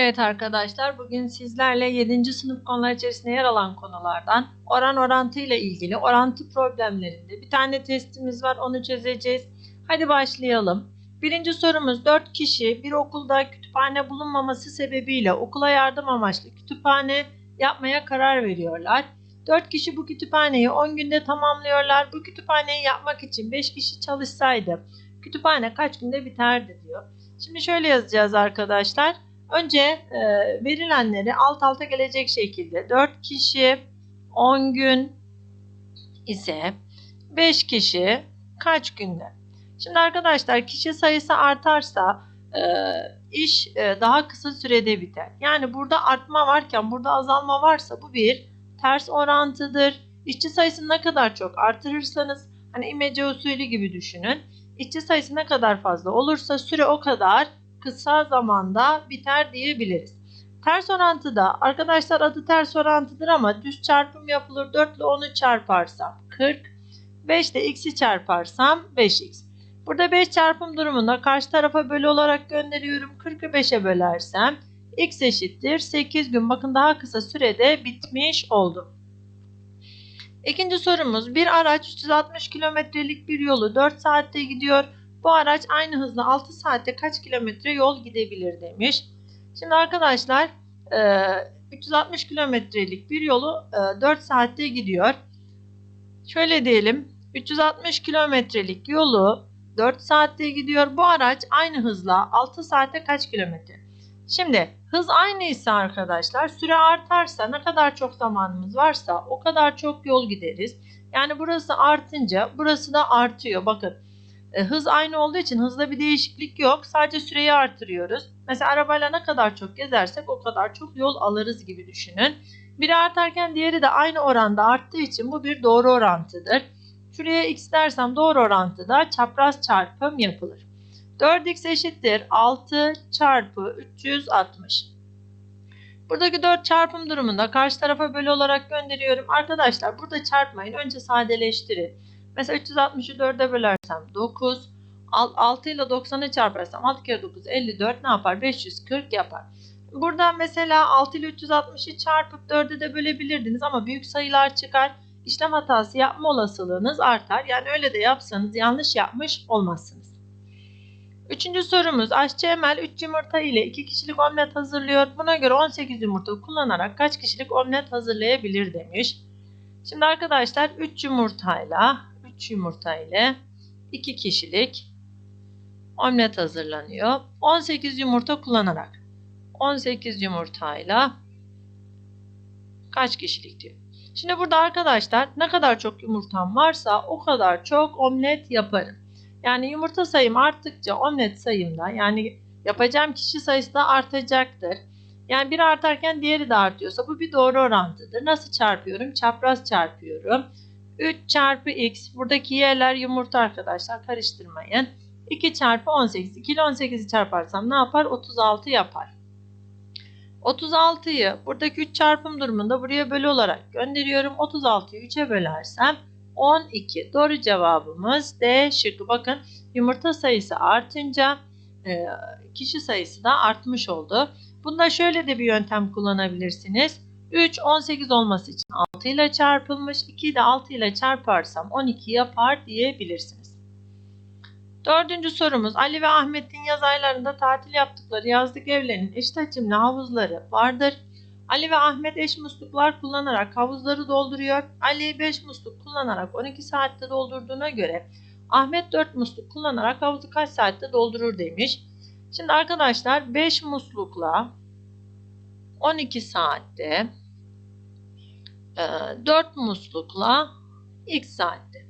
Evet arkadaşlar bugün sizlerle 7. sınıf konular içerisinde yer alan konulardan oran orantı ile ilgili orantı problemlerinde bir tane testimiz var onu çözeceğiz. Hadi başlayalım. Birinci sorumuz 4 kişi bir okulda kütüphane bulunmaması sebebiyle okula yardım amaçlı kütüphane yapmaya karar veriyorlar. 4 kişi bu kütüphaneyi 10 günde tamamlıyorlar. Bu kütüphaneyi yapmak için 5 kişi çalışsaydı kütüphane kaç günde biterdi diyor. Şimdi şöyle yazacağız arkadaşlar. Önce e, verilenleri alt alta gelecek şekilde 4 kişi 10 gün ise 5 kişi kaç günde? Şimdi arkadaşlar kişi sayısı artarsa e, iş e, daha kısa sürede biter. Yani burada artma varken burada azalma varsa bu bir ters orantıdır. İşçi sayısını ne kadar çok artırırsanız hani imece usulü gibi düşünün. İşçi sayısı ne kadar fazla olursa süre o kadar kısa zamanda biter diyebiliriz. Ters orantıda arkadaşlar adı ters orantıdır ama düz çarpım yapılır. 4 ile 10'u çarparsam 40, 5 ile x'i çarparsam 5x. Burada 5 çarpım durumunda karşı tarafa bölü olarak gönderiyorum. 40'ı 5'e bölersem x eşittir 8 gün. Bakın daha kısa sürede bitmiş oldu. İkinci sorumuz bir araç 360 kilometrelik bir yolu 4 saatte gidiyor. Bu araç aynı hızla 6 saatte kaç kilometre yol gidebilir demiş. Şimdi arkadaşlar 360 kilometrelik bir yolu 4 saatte gidiyor. Şöyle diyelim 360 kilometrelik yolu 4 saatte gidiyor. Bu araç aynı hızla 6 saatte kaç kilometre? Şimdi hız aynıysa arkadaşlar süre artarsa ne kadar çok zamanımız varsa o kadar çok yol gideriz. Yani burası artınca burası da artıyor. Bakın e, hız aynı olduğu için hızda bir değişiklik yok. Sadece süreyi artırıyoruz. Mesela arabayla ne kadar çok gezersek o kadar çok yol alırız gibi düşünün. Biri artarken diğeri de aynı oranda arttığı için bu bir doğru orantıdır. Şuraya x dersem doğru orantıda çapraz çarpım yapılır. 4x eşittir 6 çarpı 360. Buradaki 4 çarpım durumunda karşı tarafa bölü olarak gönderiyorum. Arkadaşlar burada çarpmayın. Önce sadeleştirin. Mesela 360'ı 4'e bölersem 9. 6 ile 90'ı çarparsam 6 kere 9 54 ne yapar? 540 yapar. Buradan mesela 6 ile 360'ı çarpıp 4'e de bölebilirdiniz ama büyük sayılar çıkar. İşlem hatası yapma olasılığınız artar. Yani öyle de yapsanız yanlış yapmış olmazsınız. Üçüncü sorumuz. Aşçı Emel 3 yumurta ile 2 kişilik omlet hazırlıyor. Buna göre 18 yumurta kullanarak kaç kişilik omlet hazırlayabilir demiş. Şimdi arkadaşlar 3 yumurtayla 3 yumurta ile 2 kişilik omlet hazırlanıyor. 18 yumurta kullanarak 18 yumurtayla kaç kişilik diyor. Şimdi burada arkadaşlar ne kadar çok yumurtam varsa o kadar çok omlet yaparım. Yani yumurta sayım arttıkça omlet sayım da yani yapacağım kişi sayısı da artacaktır. Yani biri artarken diğeri de artıyorsa bu bir doğru orantıdır. Nasıl çarpıyorum? Çapraz çarpıyorum. 3 çarpı x buradaki y'ler yumurta arkadaşlar karıştırmayın. 2 çarpı 18. 2 ile 18'i çarparsam ne yapar? 36 yapar. 36'yı buradaki 3 çarpım durumunda buraya bölü olarak gönderiyorum. 36'yı 3'e bölersem 12. Doğru cevabımız D şıkkı. Bakın yumurta sayısı artınca e, kişi sayısı da artmış oldu. Bunda şöyle de bir yöntem kullanabilirsiniz. 3 18 olması için 6 ile çarpılmış. 2 de 6 ile çarparsam 12 yapar diyebilirsiniz. Dördüncü sorumuz Ali ve Ahmet'in yaz aylarında tatil yaptıkları yazlık evlerinin eşit hacimli havuzları vardır. Ali ve Ahmet eş musluklar kullanarak havuzları dolduruyor. Ali 5 musluk kullanarak 12 saatte doldurduğuna göre Ahmet 4 musluk kullanarak havuzu kaç saatte doldurur demiş. Şimdi arkadaşlar 5 muslukla 12 saatte 4 muslukla x saatte.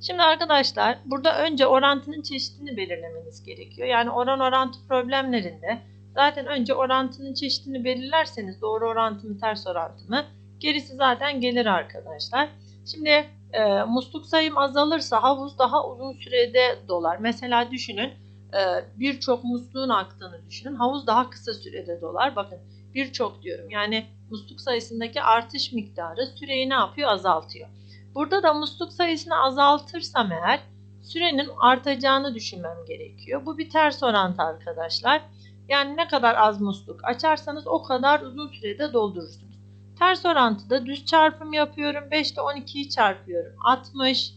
Şimdi arkadaşlar burada önce orantının çeşitini belirlemeniz gerekiyor. Yani oran orantı problemlerinde zaten önce orantının çeşitini belirlerseniz doğru orantı mı ters orantı mı gerisi zaten gelir arkadaşlar. Şimdi e, musluk sayım azalırsa havuz daha uzun sürede dolar. Mesela düşünün e, birçok musluğun aktığını düşünün. Havuz daha kısa sürede dolar. Bakın birçok diyorum. Yani musluk sayısındaki artış miktarı süreyi ne yapıyor? Azaltıyor. Burada da musluk sayısını azaltırsam eğer sürenin artacağını düşünmem gerekiyor. Bu bir ters orantı arkadaşlar. Yani ne kadar az musluk açarsanız o kadar uzun sürede doldurursunuz. Ters orantıda düz çarpım yapıyorum. 5 ile 12'yi çarpıyorum. 60.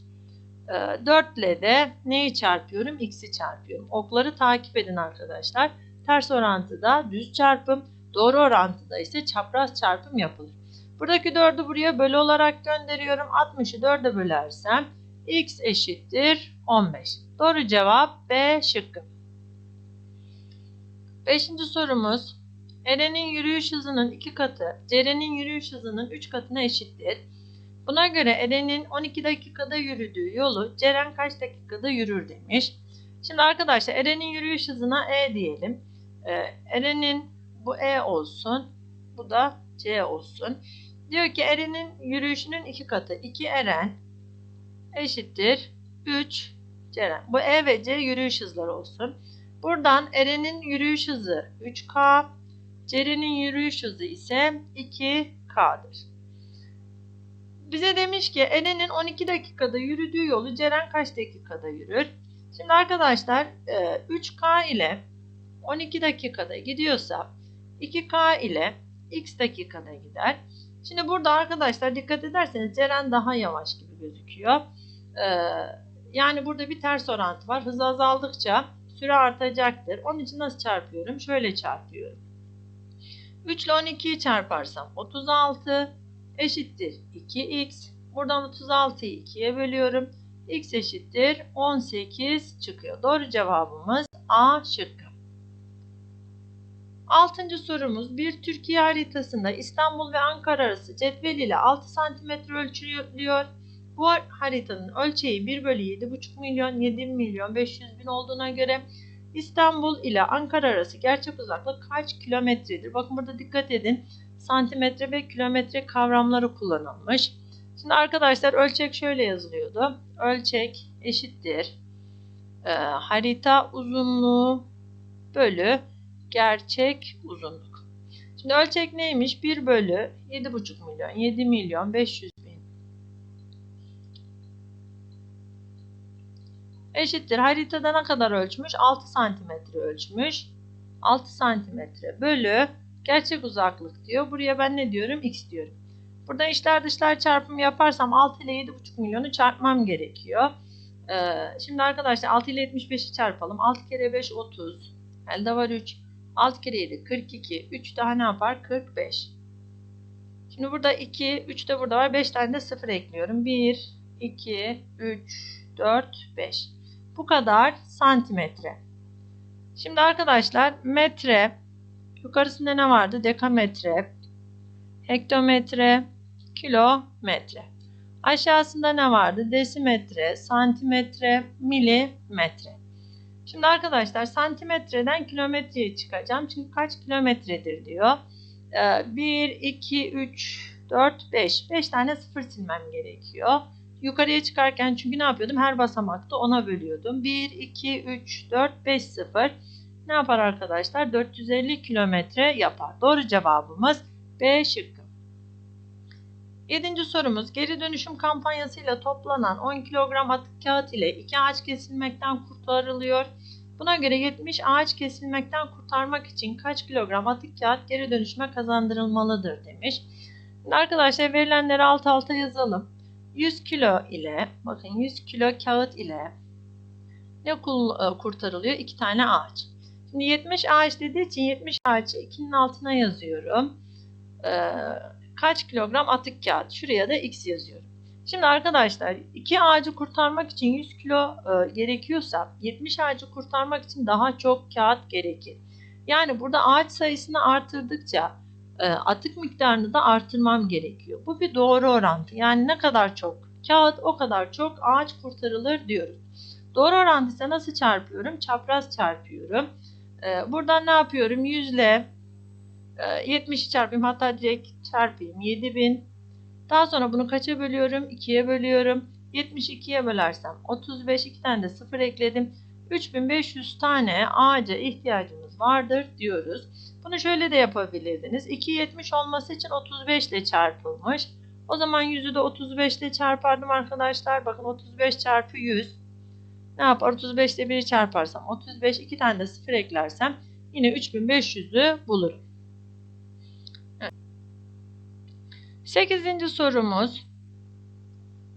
4 ile de neyi çarpıyorum? X'i çarpıyorum. Okları takip edin arkadaşlar. Ters orantıda düz çarpım, doğru orantıda ise çapraz çarpım yapılır. Buradaki 4'ü buraya bölü olarak gönderiyorum. 60'ı 4'e bölersem x eşittir 15. Doğru cevap B şıkkı. Beşinci sorumuz. Eren'in yürüyüş hızının 2 katı Ceren'in yürüyüş hızının 3 katına eşittir. Buna göre Eren'in 12 dakikada yürüdüğü yolu Ceren kaç dakikada yürür demiş. Şimdi arkadaşlar Eren'in yürüyüş hızına E diyelim. Ee, Eren'in bu E olsun. Bu da C olsun. Diyor ki Eren'in yürüyüşünün 2 katı. 2 Eren eşittir 3 Ceren. Bu E ve C yürüyüş hızları olsun. Buradan Eren'in yürüyüş hızı 3K, Ceren'in yürüyüş hızı ise 2K'dır. Bize demiş ki Eren'in 12 dakikada yürüdüğü yolu Ceren kaç dakikada yürür? Şimdi arkadaşlar 3K ile 12 dakikada gidiyorsa 2K ile X dakikada gider. Şimdi burada arkadaşlar dikkat ederseniz Ceren daha yavaş gibi gözüküyor. Yani burada bir ters orantı var. Hız azaldıkça süre artacaktır. Onun için nasıl çarpıyorum? Şöyle çarpıyorum. 3 ile 12'yi çarparsam 36 eşittir 2x. Buradan 36'yı 2'ye bölüyorum. x eşittir 18 çıkıyor. Doğru cevabımız A şıkkı. Altıncı sorumuz bir Türkiye haritasında İstanbul ve Ankara arası cetvel ile 6 cm ölçülüyor. Bu haritanın ölçeği 1 bölü 7,5 milyon 7 milyon 500 bin olduğuna göre İstanbul ile Ankara arası gerçek uzaklık kaç kilometredir? Bakın burada dikkat edin. Santimetre ve kilometre kavramları kullanılmış. Şimdi arkadaşlar ölçek şöyle yazılıyordu. Ölçek eşittir. E, harita uzunluğu bölü gerçek uzunluk. Şimdi ölçek neymiş? 1 bölü 7,5 milyon 7 milyon 500 eşittir. Haritada ne kadar ölçmüş? 6 santimetre ölçmüş. 6 santimetre bölü gerçek uzaklık diyor. Buraya ben ne diyorum? X diyorum. Burada içler dışlar çarpımı yaparsam 6 ile 7,5 milyonu çarpmam gerekiyor. Ee, şimdi arkadaşlar 6 ile 75'i çarpalım. 6 kere 5 30. Elde var 3. 6 kere 7 42. 3 daha ne yapar? 45. Şimdi burada 2, 3 de burada var. 5 tane de 0 ekliyorum. 1, 2, 3, 4, 5. Bu kadar santimetre. Şimdi arkadaşlar metre yukarısında ne vardı? Dekametre, hektometre, kilometre. Aşağısında ne vardı? Desimetre, santimetre, milimetre. Şimdi arkadaşlar santimetreden kilometreye çıkacağım. Çünkü kaç kilometredir diyor. 1, 2, 3, 4, 5. 5 tane sıfır silmem gerekiyor. Yukarıya çıkarken çünkü ne yapıyordum? Her basamakta ona bölüyordum. 1, 2, 3, 4, 5, 0. Ne yapar arkadaşlar? 450 kilometre yapar. Doğru cevabımız B şıkkı. Yedinci sorumuz. Geri dönüşüm kampanyasıyla toplanan 10 kilogram atık kağıt ile 2 ağaç kesilmekten kurtarılıyor. Buna göre 70 ağaç kesilmekten kurtarmak için kaç kilogram atık kağıt geri dönüşüme kazandırılmalıdır demiş. Arkadaşlar verilenleri alt alta yazalım. 100 kilo ile bakın 100 kilo kağıt ile ne e, kurtarılıyor? 2 tane ağaç. Şimdi 70 ağaç dediği için 70 ağacı 2'nin altına yazıyorum. Ee, kaç kilogram atık kağıt? Şuraya da x yazıyorum. Şimdi arkadaşlar 2 ağacı kurtarmak için 100 kilo e, gerekiyorsa 70 ağacı kurtarmak için daha çok kağıt gerekir. Yani burada ağaç sayısını artırdıkça e, atık miktarını da artırmam gerekiyor. Bu bir doğru orantı. Yani ne kadar çok kağıt o kadar çok ağaç kurtarılır diyoruz. Doğru orantı ise nasıl çarpıyorum? Çapraz çarpıyorum. E, buradan ne yapıyorum? 100 ile 70'i çarpayım. Hatta direkt çarpayım. 7000. Daha sonra bunu kaça bölüyorum? 2'ye bölüyorum. 72'ye bölersem 35. 2 tane de 0 ekledim. 3500 tane ağaca ihtiyacımız vardır diyoruz. Bunu şöyle de yapabilirdiniz. 270 olması için 35 ile çarpılmış. O zaman 100'ü de 35 ile çarpardım arkadaşlar. Bakın 35 çarpı 100. Ne yapar? 35 ile 1'i çarparsam 35. 2 tane de 0 eklersem yine 3500'ü bulurum. Evet. 8. sorumuz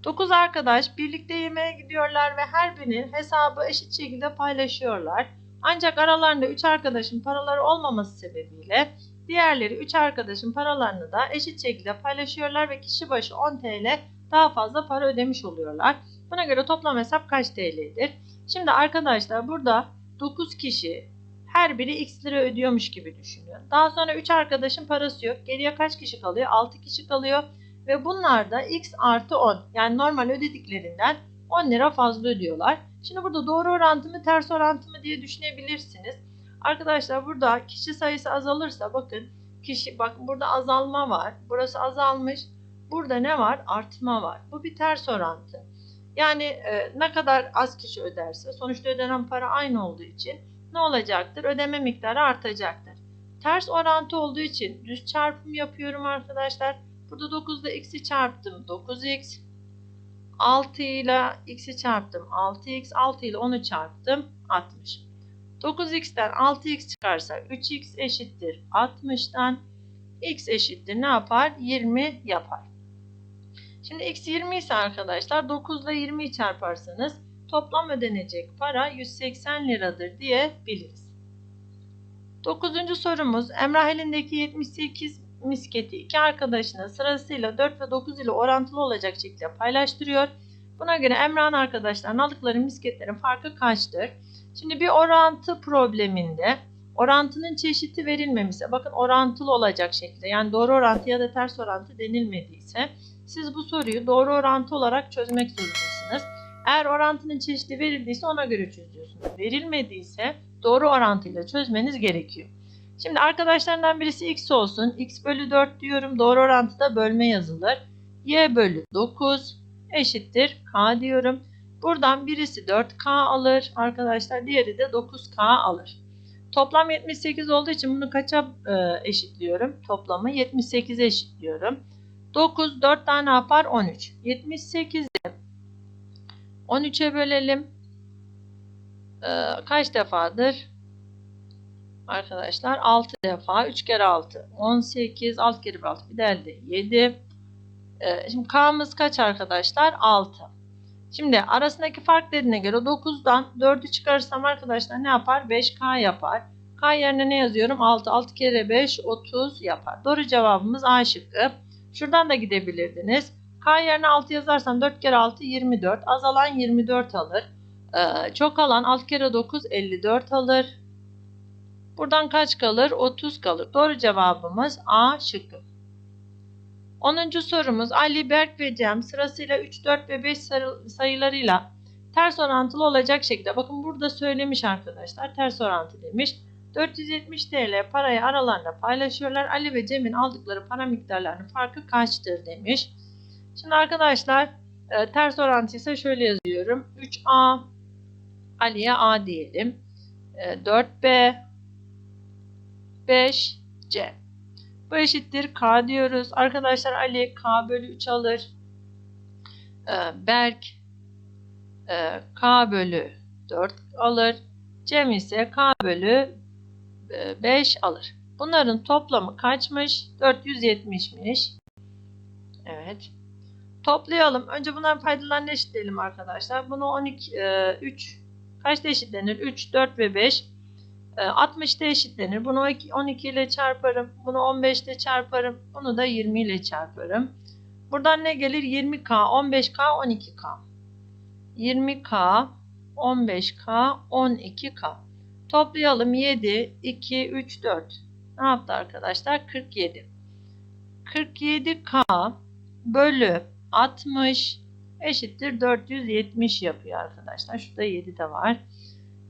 9 arkadaş birlikte yemeğe gidiyorlar ve her birinin hesabı eşit şekilde paylaşıyorlar. Ancak aralarında 3 arkadaşın paraları olmaması sebebiyle diğerleri 3 arkadaşın paralarını da eşit şekilde paylaşıyorlar ve kişi başı 10 TL daha fazla para ödemiş oluyorlar. Buna göre toplam hesap kaç TL'dir? Şimdi arkadaşlar burada 9 kişi her biri x lira ödüyormuş gibi düşünüyor. Daha sonra 3 arkadaşın parası yok. Geriye kaç kişi kalıyor? 6 kişi kalıyor. Ve bunlar da x artı 10 yani normal ödediklerinden 10 lira fazla ödüyorlar. Şimdi burada doğru orantı mı ters orantı mı diye düşünebilirsiniz. Arkadaşlar burada kişi sayısı azalırsa bakın kişi bakın burada azalma var. Burası azalmış. Burada ne var? Artma var. Bu bir ters orantı. Yani e, ne kadar az kişi öderse sonuçta ödenen para aynı olduğu için ne olacaktır? Ödeme miktarı artacaktır. Ters orantı olduğu için düz çarpım yapıyorum arkadaşlar. Burada 9 ile x'i çarptım 9x. 6 ile x'i çarptım 6x. 6 ile 10'u çarptım 60. 9x'ten 6x çıkarsa 3x eşittir 60'tan. x eşittir ne yapar? 20 yapar. Şimdi x 20 ise arkadaşlar 9 ile 20'yi çarparsanız toplam ödenecek para 180 liradır diyebiliriz. Dokuzuncu sorumuz Emrah elindeki 78 misketi iki arkadaşına sırasıyla 4 ve 9 ile orantılı olacak şekilde paylaştırıyor. Buna göre Emrah'ın arkadaşlarının aldıkları misketlerin farkı kaçtır? Şimdi bir orantı probleminde orantının çeşidi verilmemişse bakın orantılı olacak şekilde yani doğru orantı ya da ters orantı denilmediyse siz bu soruyu doğru orantı olarak çözmek zorundasınız. Eğer orantının çeşidi verildiyse ona göre çözüyorsunuz. Verilmediyse doğru orantıyla çözmeniz gerekiyor. Şimdi arkadaşlarından birisi x olsun. x bölü 4 diyorum. Doğru orantıda bölme yazılır. y bölü 9 eşittir k diyorum. Buradan birisi 4k alır arkadaşlar. Diğeri de 9k alır. Toplam 78 olduğu için bunu kaça e, eşitliyorum? Toplamı 78'e eşitliyorum. 9 4 tane yapar 13. 78'i 13'e bölelim. Ee, kaç defadır? Arkadaşlar 6 defa. 3 kere 6 18 6 kere 1 6 bir de elde 7 ee, şimdi k'mız kaç arkadaşlar? 6 şimdi arasındaki fark dediğine göre 9'dan 4'ü çıkarırsam arkadaşlar ne yapar? 5k yapar. K yerine ne yazıyorum? 6 6 kere 5 30 yapar. Doğru cevabımız A şıkkı. Şuradan da gidebilirdiniz k yerine 6 yazarsam 4 kere 6 24 azalan 24 alır ee, çok alan 6 kere 9 54 alır Buradan kaç kalır? 30 kalır. Doğru cevabımız A şıkkı. 10. sorumuz Ali, Berk ve Cem sırasıyla 3, 4 ve 5 sayılarıyla ters orantılı olacak şekilde. Bakın burada söylemiş arkadaşlar. Ters orantı demiş. 470 TL parayı aralarında paylaşıyorlar. Ali ve Cem'in aldıkları para miktarlarının farkı kaçtır demiş. Şimdi arkadaşlar e, ters orantı ise şöyle yazıyorum. 3A Ali'ye A diyelim. E, 4B 5C. Bu eşittir K diyoruz. Arkadaşlar Ali K bölü 3 alır. Ee, Berk e, K bölü 4 alır. Cem ise K bölü 5 alır. Bunların toplamı kaçmış? 470'miş. Evet. Toplayalım. Önce bunların paydalarını eşitleyelim arkadaşlar. Bunu 12, 3 kaçta eşitlenir? 3, 4 ve 5. 60'da eşitlenir. Bunu 12 ile çarparım. Bunu 15 ile çarparım. Bunu da 20 ile çarparım. Buradan ne gelir? 20K, 15K, 12K. 20K, 15K, 12K. Toplayalım. 7, 2, 3, 4. Ne yaptı arkadaşlar? 47. 47K bölü 60 eşittir 470 yapıyor arkadaşlar. Şurada 7 de var.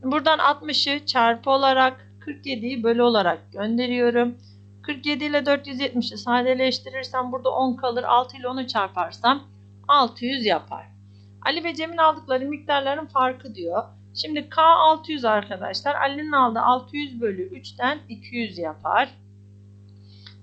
Buradan 60'ı çarpı olarak 47'yi bölü olarak gönderiyorum. 47 ile 470'i sadeleştirirsem burada 10 kalır. 6 ile 10'u çarparsam 600 yapar. Ali ve Cem'in aldıkları miktarların farkı diyor. Şimdi K 600 arkadaşlar. Ali'nin aldığı 600 bölü 3'ten 200 yapar.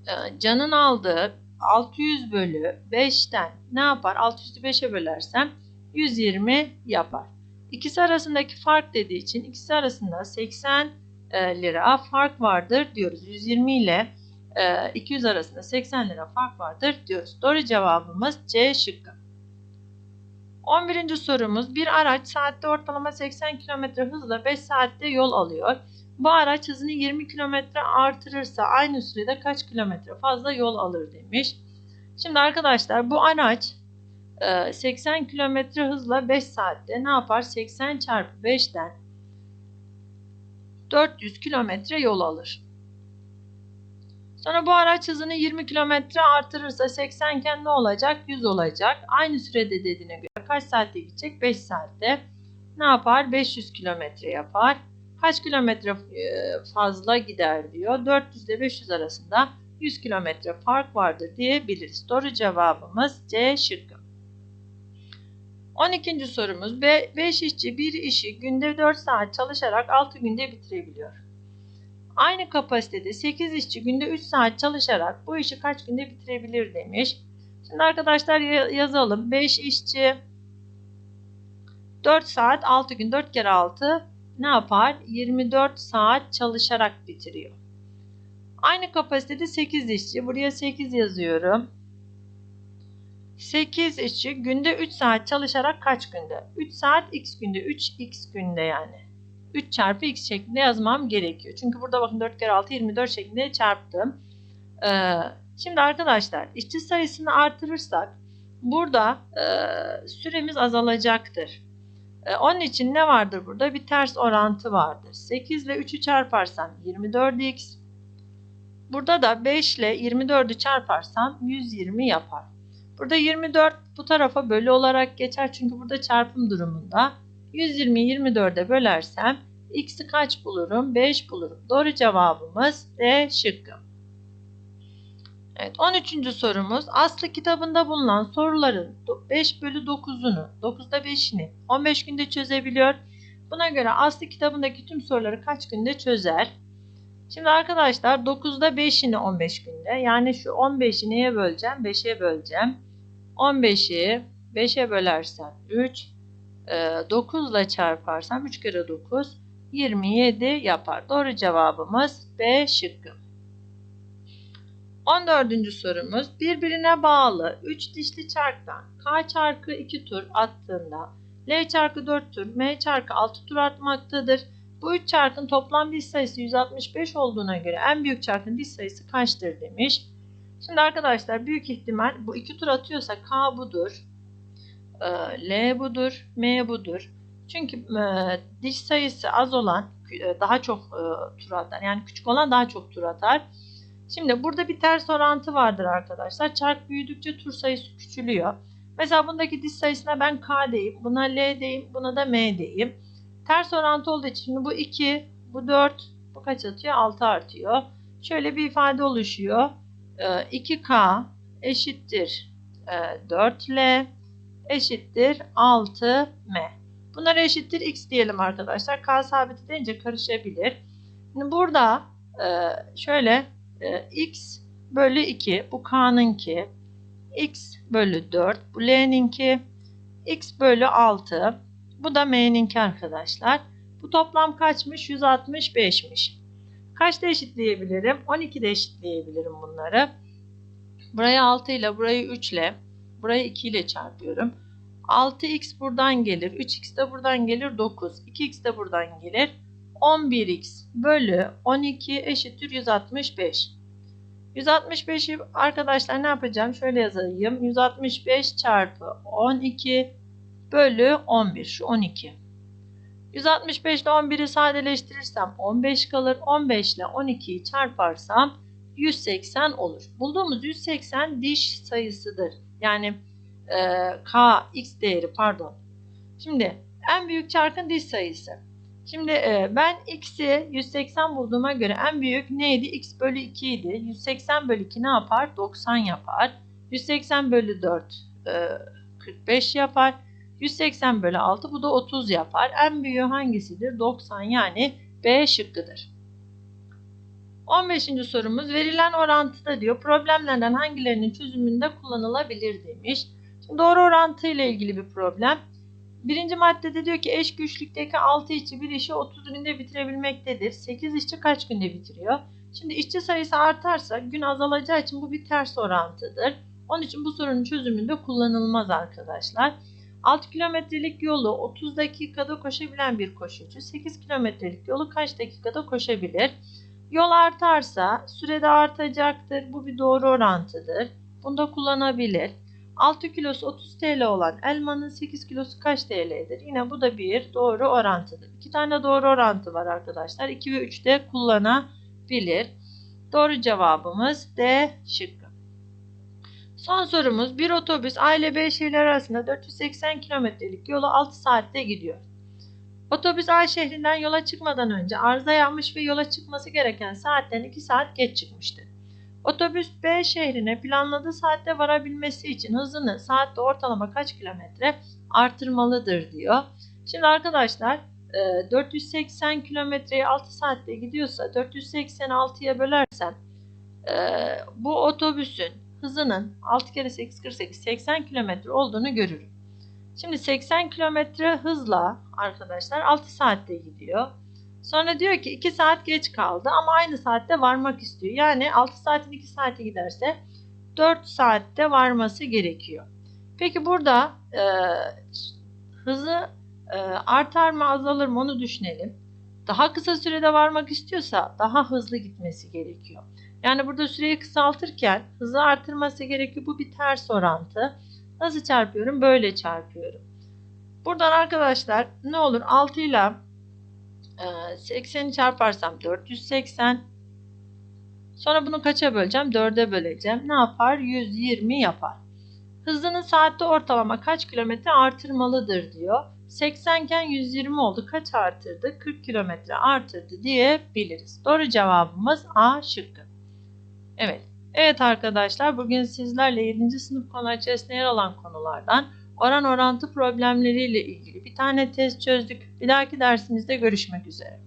Ee, Can'ın aldığı 600 bölü 5'ten ne yapar? 600'ü 5'e bölersem 120 yapar. İkisi arasındaki fark dediği için ikisi arasında 80 e, lira fark vardır diyoruz. 120 ile e, 200 arasında 80 lira fark vardır diyoruz. Doğru cevabımız C şıkkı. 11. sorumuz bir araç saatte ortalama 80 km hızla 5 saatte yol alıyor. Bu araç hızını 20 km artırırsa aynı sürede kaç kilometre fazla yol alır demiş. Şimdi arkadaşlar bu araç 80 km hızla 5 saatte ne yapar? 80 çarpı 5'ten 400 kilometre yol alır. Sonra bu araç hızını 20 kilometre artırırsa 80 iken ne olacak? 100 olacak. Aynı sürede dediğine göre kaç saatte gidecek? 5 saatte. Ne yapar? 500 kilometre yapar. Kaç kilometre fazla gider diyor. 400 ile 500 arasında 100 kilometre fark vardır diyebiliriz. Doğru cevabımız C şıkkı. 12. sorumuz 5 işçi bir işi günde 4 saat çalışarak 6 günde bitirebiliyor. Aynı kapasitede 8 işçi günde 3 saat çalışarak bu işi kaç günde bitirebilir demiş. Şimdi arkadaşlar yazalım. 5 işçi 4 saat 6 gün 4 kere 6 ne yapar? 24 saat çalışarak bitiriyor. Aynı kapasitede 8 işçi. Buraya 8 yazıyorum. 8 işçi günde 3 saat çalışarak kaç günde? 3 saat x günde 3 x günde yani. 3 çarpı x şeklinde yazmam gerekiyor. Çünkü burada bakın 4 kere 6 24 şeklinde çarptım. Ee, şimdi arkadaşlar işçi sayısını artırırsak burada e, süremiz azalacaktır. E, onun için ne vardır burada? Bir ters orantı vardır. 8 ile 3'ü çarparsam 24x. Burada da 5 ile 24'ü çarparsam 120 yapar. Burada 24 bu tarafa bölü olarak geçer çünkü burada çarpım durumunda. 120'yi 24'e bölersem x'i kaç bulurum? 5 bulurum. Doğru cevabımız D şıkkı. Evet 13. sorumuz Aslı kitabında bulunan soruların 5 bölü 9'unu 9'da 5'ini 15 günde çözebiliyor. Buna göre Aslı kitabındaki tüm soruları kaç günde çözer? Şimdi arkadaşlar 9'da 5'ini 15 günde yani şu 15'i neye böleceğim? 5'e böleceğim. 15'i 5'e bölersem 3 9 ile çarparsam 3 kere 9 27 yapar. Doğru cevabımız B şıkkı. 14. sorumuz birbirine bağlı 3 dişli çarktan K çarkı 2 tur attığında L çarkı 4 tur, M çarkı 6 tur atmaktadır. Bu 3 çarkın toplam diş sayısı 165 olduğuna göre en büyük çarkın diş sayısı kaçtır demiş. Şimdi arkadaşlar büyük ihtimal bu 2 tur atıyorsa K budur. L budur, M budur. Çünkü e, diş sayısı az olan e, daha çok e, tur atar. Yani küçük olan daha çok tur atar. Şimdi burada bir ters orantı vardır arkadaşlar. Çark büyüdükçe tur sayısı küçülüyor. Mesela bundaki diş sayısına ben K deyip, buna L deyip, buna da M deyip. Ters orantı olduğu için şimdi bu 2, bu 4, bu kaç atıyor? 6 artıyor. Şöyle bir ifade oluşuyor. 2K eşittir 4L eşittir 6M. Bunlar eşittir x diyelim arkadaşlar. K sabiti deyince karışabilir. Şimdi burada şöyle x bölü 2 bu k'nınki x bölü 4 bu l'ninki x bölü 6 bu da m'ninki arkadaşlar. Bu toplam kaçmış? 165'miş. Kaçta eşitleyebilirim? 12'de eşitleyebilirim bunları. Burayı 6 ile burayı 3 ile burayı 2 ile çarpıyorum. 6x buradan gelir. 3x de buradan gelir. 9. 2x de buradan gelir. 11x bölü 12 eşittir 165. 165'i arkadaşlar ne yapacağım? Şöyle yazayım. 165 çarpı 12 bölü 11. Şu 12. 165 ile 11'i sadeleştirirsem 15 kalır. 15 ile 12'yi çarparsam 180 olur. Bulduğumuz 180 diş sayısıdır. Yani e, k x değeri pardon. Şimdi en büyük çarkın diş sayısı. Şimdi e, ben x'i 180 bulduğuma göre en büyük neydi? x bölü 2 idi. 180 bölü 2 ne yapar? 90 yapar. 180 bölü 4 e, 45 yapar. 180 bölü 6 bu da 30 yapar. En büyüğü hangisidir? 90 yani B şıkkıdır. 15. sorumuz verilen orantıda diyor problemlerden hangilerinin çözümünde kullanılabilir demiş. Şimdi doğru orantı ile ilgili bir problem. Birinci maddede diyor ki eş güçlükteki 6 işçi bir işi 30 günde bitirebilmektedir. 8 işçi kaç günde bitiriyor? Şimdi işçi sayısı artarsa gün azalacağı için bu bir ters orantıdır. Onun için bu sorunun çözümünde kullanılmaz arkadaşlar. 6 kilometrelik yolu 30 dakikada koşabilen bir koşucu 8 kilometrelik yolu kaç dakikada koşabilir? Yol artarsa sürede artacaktır. Bu bir doğru orantıdır. Bunu da kullanabilir. 6 kilosu 30 TL olan elmanın 8 kilosu kaç TL'dir? Yine bu da bir doğru orantıdır. İki tane doğru orantı var arkadaşlar. 2 ve 3 de kullanabilir. Doğru cevabımız D şıkkı. Son sorumuz bir otobüs A ile B şehirler arasında 480 kilometrelik yolu 6 saatte gidiyor. Otobüs A şehrinden yola çıkmadan önce arıza yapmış ve yola çıkması gereken saatten 2 saat geç çıkmıştır. Otobüs B şehrine planladığı saatte varabilmesi için hızını saatte ortalama kaç kilometre artırmalıdır diyor. Şimdi arkadaşlar e, 480 kilometreyi 6 saatte gidiyorsa 486'ya bölersem e, bu otobüsün hızının 6 kere 8 48 80 kilometre olduğunu görürüm. Şimdi 80 kilometre hızla arkadaşlar 6 saatte gidiyor. Sonra diyor ki 2 saat geç kaldı ama aynı saatte varmak istiyor. Yani 6 saatin 2 saate giderse 4 saatte varması gerekiyor. Peki burada e, hızı e, artar mı azalır mı onu düşünelim. Daha kısa sürede varmak istiyorsa daha hızlı gitmesi gerekiyor. Yani burada süreyi kısaltırken hızı artırması gerekiyor. Bu bir ters orantı. Nasıl çarpıyorum? Böyle çarpıyorum. Buradan arkadaşlar ne olur 6 ile 80'i çarparsam 480. Sonra bunu kaça böleceğim? 4'e böleceğim. Ne yapar? 120 yapar. Hızını saatte ortalama kaç kilometre artırmalıdır diyor. 80 iken 120 oldu. Kaç artırdı? 40 kilometre artırdı diyebiliriz. Doğru cevabımız A şıkkı. Evet. Evet arkadaşlar bugün sizlerle 7. sınıf konular içerisinde yer alan konulardan oran orantı problemleriyle ilgili bir tane test çözdük. Bir dahaki dersimizde görüşmek üzere.